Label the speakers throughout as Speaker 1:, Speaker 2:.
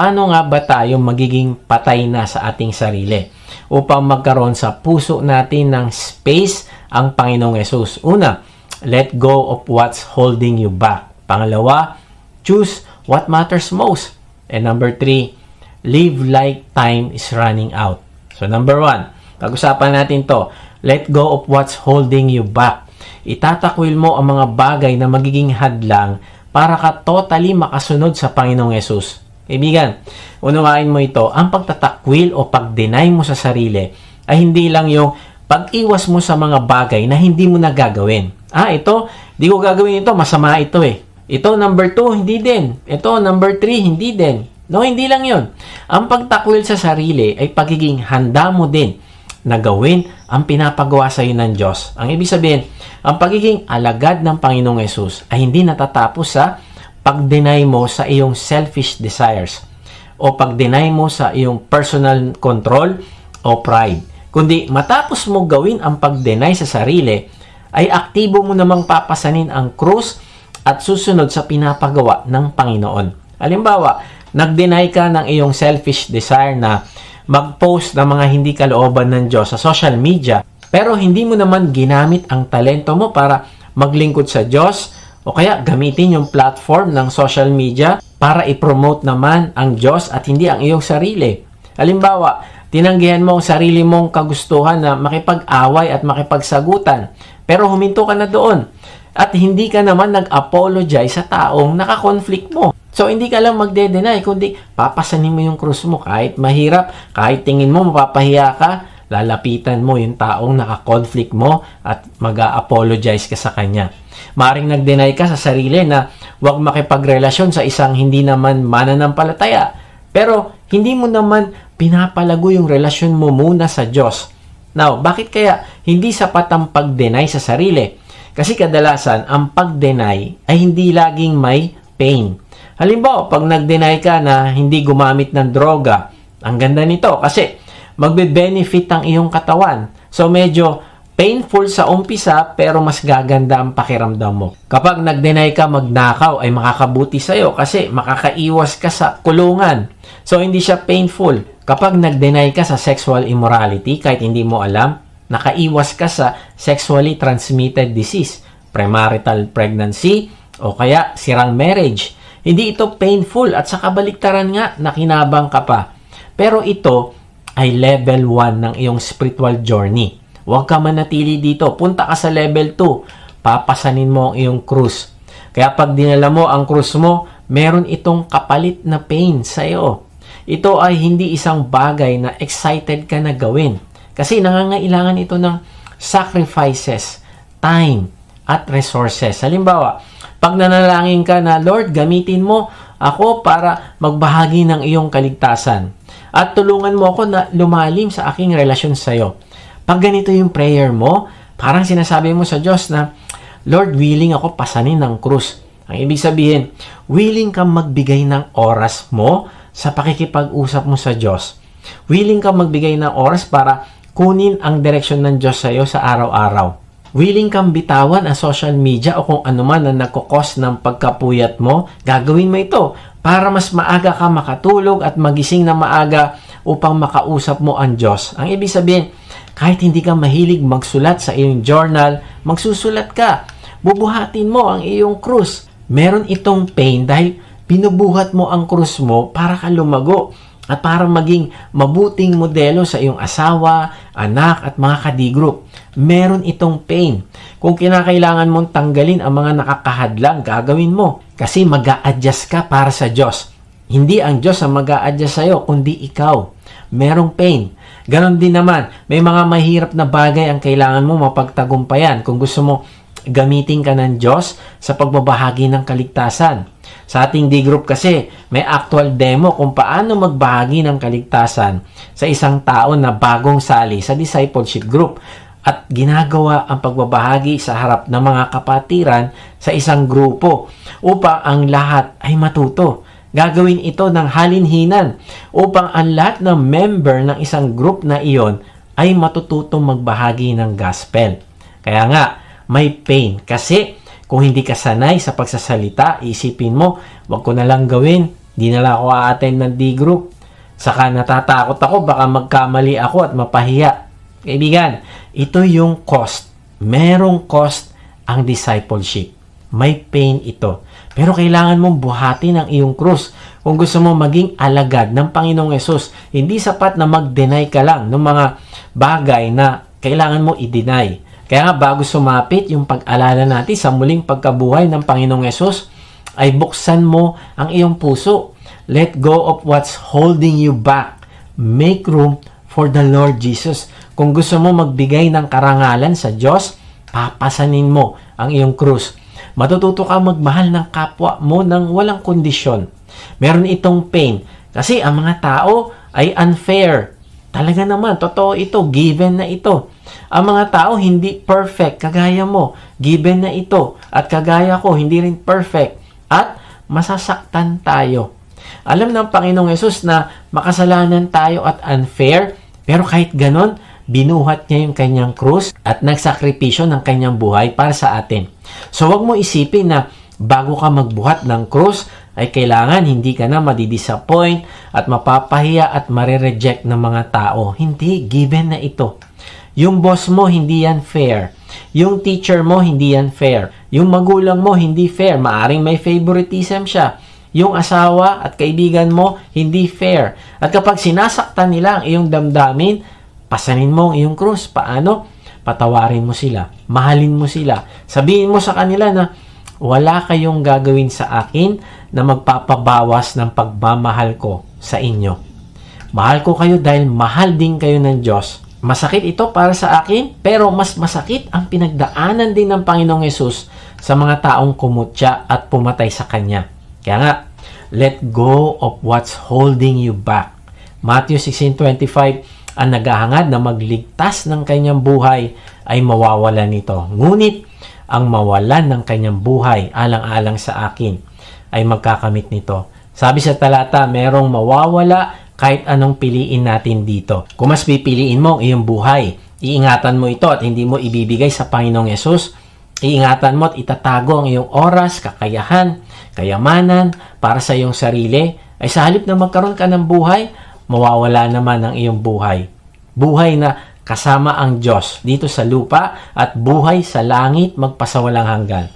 Speaker 1: paano nga ba tayo magiging patay na sa ating sarili upang magkaroon sa puso natin ng space ang Panginoong Yesus. Una, let go of what's holding you back. Pangalawa, choose what matters most. And number three, live like time is running out. So number one, pag-usapan natin to, let go of what's holding you back. Itatakwil mo ang mga bagay na magiging hadlang para ka totally makasunod sa Panginoong Yesus. Kaibigan, unawain mo ito, ang pagtatakwil o pag-deny mo sa sarili ay hindi lang yung pag-iwas mo sa mga bagay na hindi mo nagagawin. Ah, ito, di ko gagawin ito, masama ito eh. Ito, number two, hindi din. Ito, number three, hindi din. No, hindi lang yon. Ang pagtakwil sa sarili ay pagiging handa mo din na gawin ang pinapagawa sa iyo ng Diyos. Ang ibig sabihin, ang pagiging alagad ng Panginoong Yesus ay hindi natatapos sa pag-deny mo sa iyong selfish desires o pag-deny mo sa iyong personal control o pride. Kundi matapos mo gawin ang pag-deny sa sarili, ay aktibo mo namang papasanin ang krus at susunod sa pinapagawa ng Panginoon. Halimbawa, nag-deny ka ng iyong selfish desire na mag-post ng mga hindi kalooban ng Diyos sa social media, pero hindi mo naman ginamit ang talento mo para maglingkod sa Diyos o kaya gamitin yung platform ng social media para i-promote naman ang Diyos at hindi ang iyong sarili. Halimbawa, tinanggihan mo ang sarili mong kagustuhan na makipag-away at makipagsagutan, pero huminto ka na doon at hindi ka naman nag-apologize sa taong nakakonflict mo. So, hindi ka lang magde-deny, kundi papasanin mo yung krus mo kahit mahirap, kahit tingin mo mapapahiya ka, lalapitan mo yung taong naka-conflict mo at mag-apologize ka sa kanya. Maring nag-deny ka sa sarili na huwag makipagrelasyon sa isang hindi naman mananampalataya. Pero hindi mo naman pinapalago yung relasyon mo muna sa Diyos. Now, bakit kaya hindi sapat ang pag-deny sa sarili? Kasi kadalasan, ang pag-deny ay hindi laging may pain. Halimbawa, pag nag-deny ka na hindi gumamit ng droga, ang ganda nito kasi magbe-benefit ang iyong katawan. So, medyo painful sa umpisa pero mas gaganda ang pakiramdam mo. Kapag nag-deny ka magnakaw ay makakabuti sa iyo kasi makakaiwas ka sa kulungan. So hindi siya painful. Kapag nag-deny ka sa sexual immorality kahit hindi mo alam, nakaiwas ka sa sexually transmitted disease, premarital pregnancy o kaya sirang marriage. Hindi ito painful at sa kabaliktaran nga nakinabang ka pa. Pero ito ay level 1 ng iyong spiritual journey. Huwag ka manatili dito. Punta ka sa level 2. Papasanin mo ang iyong krus. Kaya pag dinala mo ang krus mo, meron itong kapalit na pain sa iyo. Ito ay hindi isang bagay na excited ka na gawin. Kasi nangangailangan ito ng sacrifices, time, at resources. Halimbawa, pag nanalangin ka na, Lord, gamitin mo ako para magbahagi ng iyong kaligtasan. At tulungan mo ako na lumalim sa aking relasyon sa iyo. Pag ganito yung prayer mo, parang sinasabi mo sa Diyos na, Lord, willing ako pasanin ng krus. Ang ibig sabihin, willing kang magbigay ng oras mo sa pakikipag-usap mo sa Diyos. Willing kang magbigay ng oras para kunin ang direksyon ng Diyos sa iyo sa araw-araw. Willing kang bitawan ang social media o kung ano man na nagkukos ng pagkapuyat mo, gagawin mo ito para mas maaga ka makatulog at magising na maaga upang makausap mo ang Diyos. Ang ibig sabihin, kahit hindi ka mahilig magsulat sa iyong journal, magsusulat ka. Bubuhatin mo ang iyong krus. Meron itong pain dahil binubuhat mo ang krus mo para ka lumago at para maging mabuting modelo sa iyong asawa, anak at mga kadigroup. Meron itong pain. Kung kinakailangan mong tanggalin ang mga nakakahadlang, gagawin mo. Kasi mag adjust ka para sa Diyos. Hindi ang Diyos ang mag adjust sa iyo, kundi ikaw. Merong pain. Ganon din naman, may mga mahirap na bagay ang kailangan mo mapagtagumpayan kung gusto mo gamitin ka ng Diyos sa pagbabahagi ng kaligtasan. Sa ating D-group kasi, may actual demo kung paano magbahagi ng kaligtasan sa isang tao na bagong sali sa discipleship group at ginagawa ang pagbabahagi sa harap ng mga kapatiran sa isang grupo upang ang lahat ay matuto. Gagawin ito ng halinhinan upang ang lahat ng member ng isang group na iyon ay matututong magbahagi ng gospel. Kaya nga, may pain kasi kung hindi ka sanay sa pagsasalita, isipin mo, wag ko na lang gawin, Di na lang ako a-attend ng D group. Saka natatakot ako baka magkamali ako at mapahiya. Kaibigan, ito yung cost. Merong cost ang discipleship. May pain ito. Pero kailangan mong buhatin ang iyong krus. Kung gusto mo maging alagad ng Panginoong Yesus, hindi sapat na mag-deny ka lang ng mga bagay na kailangan mo i-deny. Kaya nga bago sumapit yung pag-alala natin sa muling pagkabuhay ng Panginoong Yesus, ay buksan mo ang iyong puso. Let go of what's holding you back. Make room for the Lord Jesus. Kung gusto mo magbigay ng karangalan sa Diyos, papasanin mo ang iyong krus. Matututo ka magmahal ng kapwa mo ng walang kondisyon. Meron itong pain. Kasi ang mga tao ay unfair. Talaga naman, totoo ito, given na ito. Ang mga tao hindi perfect, kagaya mo. Given na ito. At kagaya ko, hindi rin perfect. At masasaktan tayo. Alam ng Panginoong Yesus na makasalanan tayo at unfair, pero kahit ganon, binuhat niya yung kanyang krus at nagsakripisyo ng kanyang buhay para sa atin. So wag mo isipin na bago ka magbuhat ng krus, ay kailangan hindi ka na madidisappoint at mapapahiya at marireject ng mga tao. Hindi, given na ito. Yung boss mo, hindi yan fair. Yung teacher mo, hindi yan fair. Yung magulang mo, hindi fair. Maaring may favoritism siya. Yung asawa at kaibigan mo, hindi fair. At kapag sinasaktan nila ang iyong damdamin, pasanin mo ang iyong krus. Paano? Patawarin mo sila. Mahalin mo sila. Sabihin mo sa kanila na wala kayong gagawin sa akin na magpapabawas ng pagmamahal ko sa inyo. Mahal ko kayo dahil mahal din kayo ng Diyos. Masakit ito para sa akin, pero mas masakit ang pinagdaanan din ng Panginoong Yesus sa mga taong kumutya at pumatay sa Kanya. Kaya nga, let go of what's holding you back. Matthew 16.25, ang naghahangad na magligtas ng kanyang buhay ay mawawalan nito. Ngunit, ang mawalan ng kanyang buhay alang-alang sa akin ay magkakamit nito. Sabi sa talata, merong mawawala kahit anong piliin natin dito. Kung mas pipiliin mo ang iyong buhay, iingatan mo ito at hindi mo ibibigay sa Panginoong Yesus, iingatan mo at itatago ang iyong oras, kakayahan, kayamanan para sa iyong sarili, ay sa halip na magkaroon ka ng buhay, mawawala naman ang iyong buhay. Buhay na kasama ang Diyos dito sa lupa at buhay sa langit magpasawalang hanggan.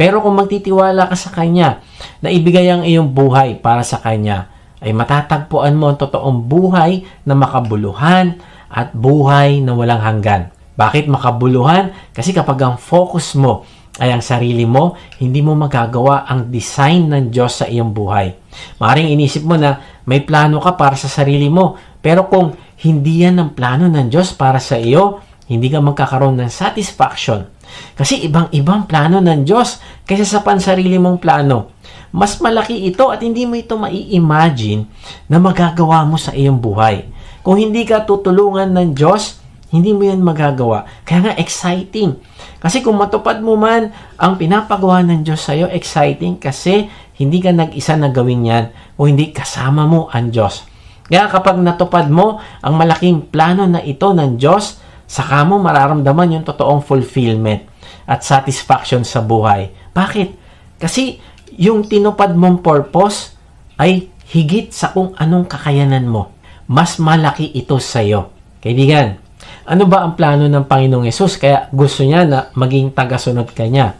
Speaker 1: Pero kung magtitiwala ka sa Kanya na ibigay ang iyong buhay para sa Kanya, ay matatagpuan mo ang totoong buhay na makabuluhan at buhay na walang hanggan. Bakit makabuluhan? Kasi kapag ang focus mo ay ang sarili mo, hindi mo magagawa ang design ng Diyos sa iyong buhay. Maring inisip mo na may plano ka para sa sarili mo, pero kung hindi yan ang plano ng Diyos para sa iyo, hindi ka magkakaroon ng satisfaction. Kasi ibang-ibang plano ng Diyos kaysa sa pansarili mong plano. Mas malaki ito at hindi mo ito mai-imagine na magagawa mo sa iyong buhay. Kung hindi ka tutulungan ng Diyos, hindi mo yan magagawa. Kaya nga exciting. Kasi kung matupad mo man ang pinapagawa ng Diyos sa iyo, exciting kasi hindi ka nag-isa na gawin yan o hindi kasama mo ang Diyos. Kaya kapag natupad mo ang malaking plano na ito ng Diyos, saka mo mararamdaman yung totoong fulfillment at satisfaction sa buhay. Bakit? Kasi yung tinupad mong purpose ay higit sa kung anong kakayanan mo. Mas malaki ito sa iyo. Kaibigan, ano ba ang plano ng Panginoong Yesus kaya gusto niya na maging tagasunod ka niya?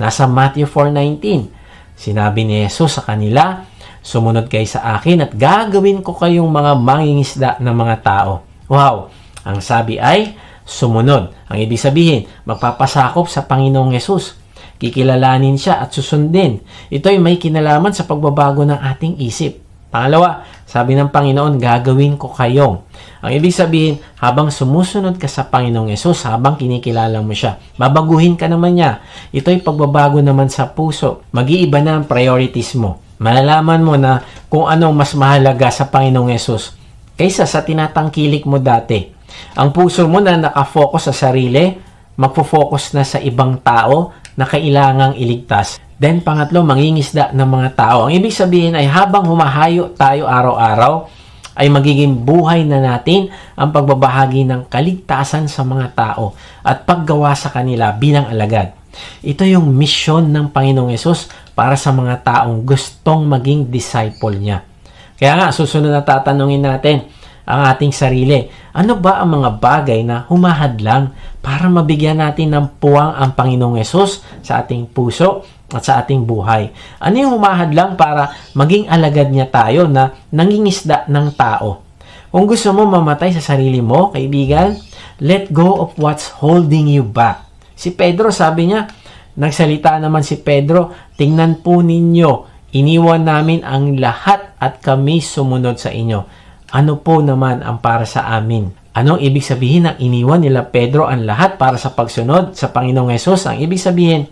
Speaker 1: Nasa Matthew 4.19, sinabi ni Jesus sa kanila, Sumunod kayo sa akin at gagawin ko kayong mga mangingisda ng mga tao. Wow! Ang sabi ay, sumunod. Ang ibig sabihin, magpapasakop sa Panginoong Yesus. Kikilalanin siya at susundin. Ito ay may kinalaman sa pagbabago ng ating isip. Pangalawa, sabi ng Panginoon, gagawin ko kayo. Ang ibig sabihin, habang sumusunod ka sa Panginoong Yesus, habang kinikilala mo siya, babaguhin ka naman niya. Ito ay pagbabago naman sa puso. Mag-iiba na ang priorities mo malalaman mo na kung anong mas mahalaga sa Panginoong Yesus kaysa sa tinatangkilik mo dati. Ang puso mo na nakafocus sa sarili, magfo-focus na sa ibang tao na kailangang iligtas. Then pangatlo, mangingisda ng mga tao. Ang ibig sabihin ay habang humahayo tayo araw-araw, ay magiging buhay na natin ang pagbabahagi ng kaligtasan sa mga tao at paggawa sa kanila bilang alagad. Ito yung mission ng Panginoong Yesus para sa mga taong gustong maging disciple niya. Kaya nga, susunod na tatanungin natin ang ating sarili. Ano ba ang mga bagay na humahadlang para mabigyan natin ng puwang ang Panginoong Yesus sa ating puso at sa ating buhay? Ano yung humahadlang para maging alagad niya tayo na nangingisda ng tao? Kung gusto mo mamatay sa sarili mo, kaibigan, let go of what's holding you back. Si Pedro, sabi niya, nagsalita naman si Pedro, tingnan po ninyo, iniwan namin ang lahat at kami sumunod sa inyo. Ano po naman ang para sa amin? Anong ibig sabihin ng iniwan nila Pedro ang lahat para sa pagsunod sa Panginoong Yesus? Ang ibig sabihin,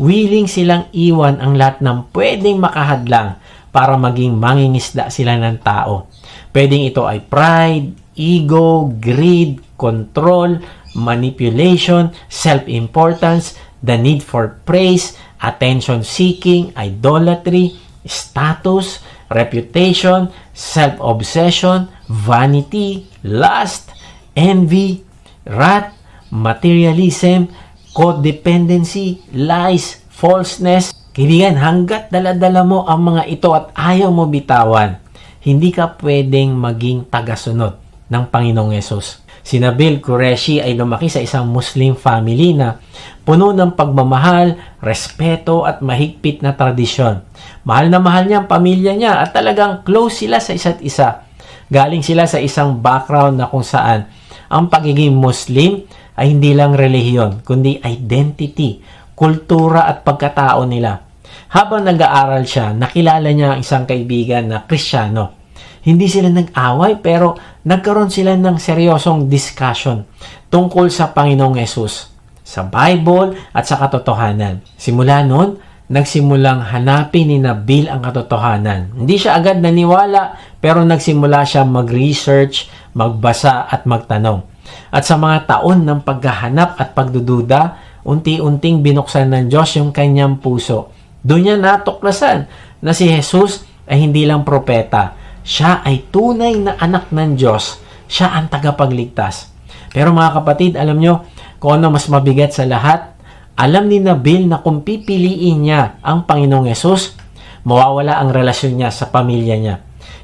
Speaker 1: willing silang iwan ang lahat ng pwedeng makahadlang para maging mangingisda sila ng tao. Pwedeng ito ay pride, ego, greed, control, manipulation, self-importance, the need for praise, attention-seeking, idolatry, status, reputation, self-obsession, vanity, lust, envy, wrath, materialism, codependency, lies, falseness. Kaibigan, hanggat daladala mo ang mga ito at ayaw mo bitawan, hindi ka pwedeng maging tagasunod ng Panginoong Yesus. Si Nabil Qureshi ay lumaki sa isang Muslim family na puno ng pagmamahal, respeto at mahigpit na tradisyon. Mahal na mahal niya ang pamilya niya at talagang close sila sa isa't isa. Galing sila sa isang background na kung saan ang pagiging Muslim ay hindi lang relihiyon, kundi identity, kultura at pagkatao nila. Habang nag-aaral siya, nakilala niya ang isang kaibigan na Kristiyano. Hindi sila nag-away pero nagkaroon sila ng seryosong discussion tungkol sa Panginoong Yesus, sa Bible at sa katotohanan. Simula noon, nagsimulang hanapin ni Nabil ang katotohanan. Hindi siya agad naniwala pero nagsimula siya mag-research, magbasa at magtanong. At sa mga taon ng paghahanap at pagdududa, unti-unting binuksan ng Diyos yung kanyang puso. Doon niya natuklasan na si Jesus ay hindi lang propeta. Siya ay tunay na anak ng Diyos. Siya ang tagapagligtas. Pero mga kapatid, alam nyo, kung ano mas mabigat sa lahat, alam ni Nabil na kung pipiliin niya ang Panginoong Yesus, mawawala ang relasyon niya sa pamilya niya.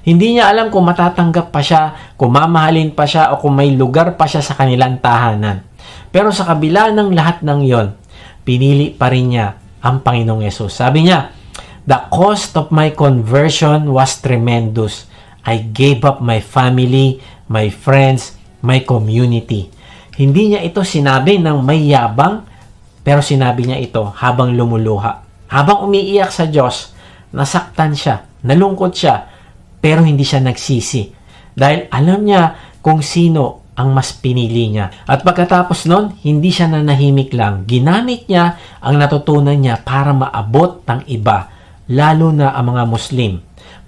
Speaker 1: Hindi niya alam kung matatanggap pa siya, kung mamahalin pa siya, o kung may lugar pa siya sa kanilang tahanan. Pero sa kabila ng lahat ng yon, pinili pa rin niya ang Panginoong Yesus. Sabi niya, The cost of my conversion was tremendous. I gave up my family, my friends, my community. Hindi niya ito sinabi ng may yabang, pero sinabi niya ito habang lumuluha. Habang umiiyak sa Diyos, nasaktan siya, nalungkot siya, pero hindi siya nagsisi. Dahil alam niya kung sino ang mas pinili niya. At pagkatapos nun, hindi siya nanahimik lang. Ginamit niya ang natutunan niya para maabot ng iba, lalo na ang mga Muslim.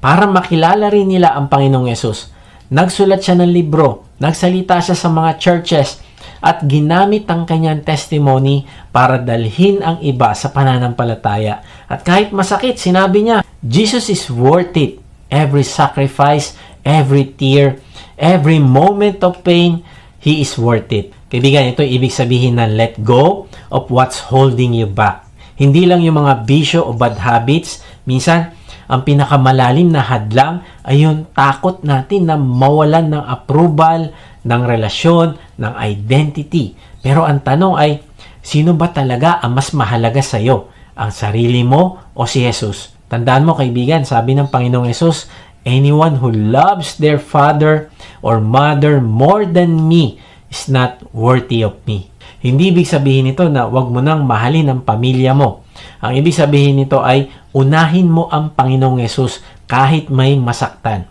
Speaker 1: Para makilala rin nila ang Panginoong Yesus. Nagsulat siya ng libro, nagsalita siya sa mga churches, at ginamit ang kanyang testimony para dalhin ang iba sa pananampalataya. At kahit masakit, sinabi niya, Jesus is worth it. Every sacrifice, every tear, every moment of pain, He is worth it. Kaibigan, ito ibig sabihin na let go of what's holding you back. Hindi lang yung mga bisyo o bad habits. Minsan, ang pinakamalalim na hadlang ay yung takot natin na mawalan ng approval, ng relasyon, ng identity. Pero ang tanong ay, sino ba talaga ang mas mahalaga sa iyo? Ang sarili mo o si Jesus? Tandaan mo kaibigan, sabi ng Panginoong Jesus, anyone who loves their father or mother more than me is not worthy of me. Hindi ibig sabihin nito na wag mo nang mahalin ang pamilya mo. Ang ibig sabihin nito ay unahin mo ang Panginoong Yesus kahit may masaktan,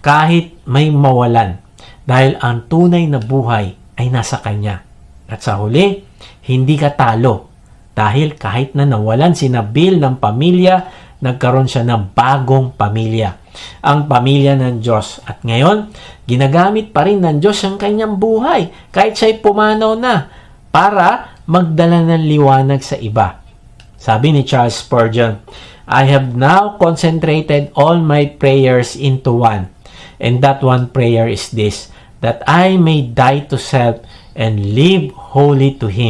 Speaker 1: kahit may mawalan, dahil ang tunay na buhay ay nasa Kanya. At sa huli, hindi ka talo dahil kahit na nawalan si Nabil ng pamilya, nagkaroon siya ng bagong pamilya. Ang pamilya ng Diyos. At ngayon, ginagamit pa rin ng Diyos ang kanyang buhay kahit siya'y pumanaw na para magdala ng liwanag sa iba. Sabi ni Charles Spurgeon, I have now concentrated all my prayers into one. And that one prayer is this, that I may die to self and live wholly to Him.